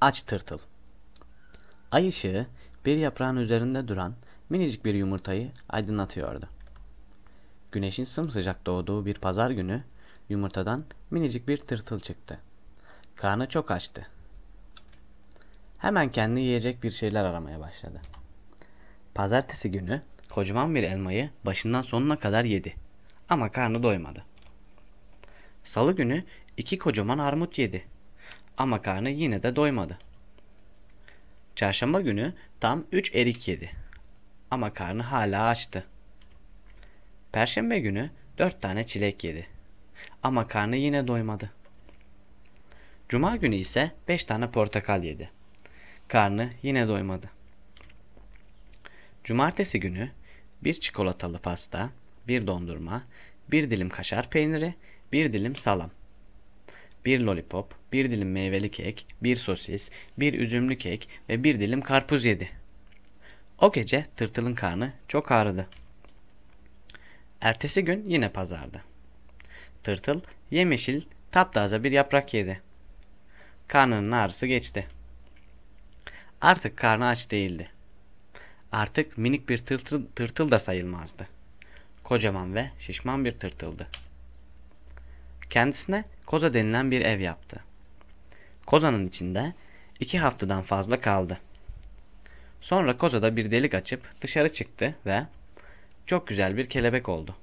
Aç tırtıl. Ay ışığı bir yaprağın üzerinde duran minicik bir yumurtayı aydınlatıyordu. Güneşin sımsıcak doğduğu bir pazar günü yumurtadan minicik bir tırtıl çıktı. Karnı çok açtı. Hemen kendi yiyecek bir şeyler aramaya başladı. Pazartesi günü kocaman bir elmayı başından sonuna kadar yedi. Ama karnı doymadı. Salı günü iki kocaman armut yedi. Ama karnı yine de doymadı. Çarşamba günü tam üç erik yedi. Ama karnı hala açtı. Perşembe günü dört tane çilek yedi. Ama karnı yine doymadı. Cuma günü ise beş tane portakal yedi. Karnı yine doymadı. Cumartesi günü bir çikolatalı pasta, bir dondurma, bir dilim kaşar peyniri, bir dilim salam, bir lollipop, bir dilim meyveli kek, bir sosis, bir üzümlü kek ve bir dilim karpuz yedi. O gece tırtılın karnı çok ağrıdı. Ertesi gün yine pazardı. Tırtıl yemyeşil taptaze bir yaprak yedi. Karnının ağrısı geçti. Artık karnı aç değildi. Artık minik bir tırtıl, tırtıl da sayılmazdı. Kocaman ve şişman bir tırtıldı. Kendisine koza denilen bir ev yaptı. Kozanın içinde iki haftadan fazla kaldı. Sonra kozada bir delik açıp dışarı çıktı ve çok güzel bir kelebek oldu.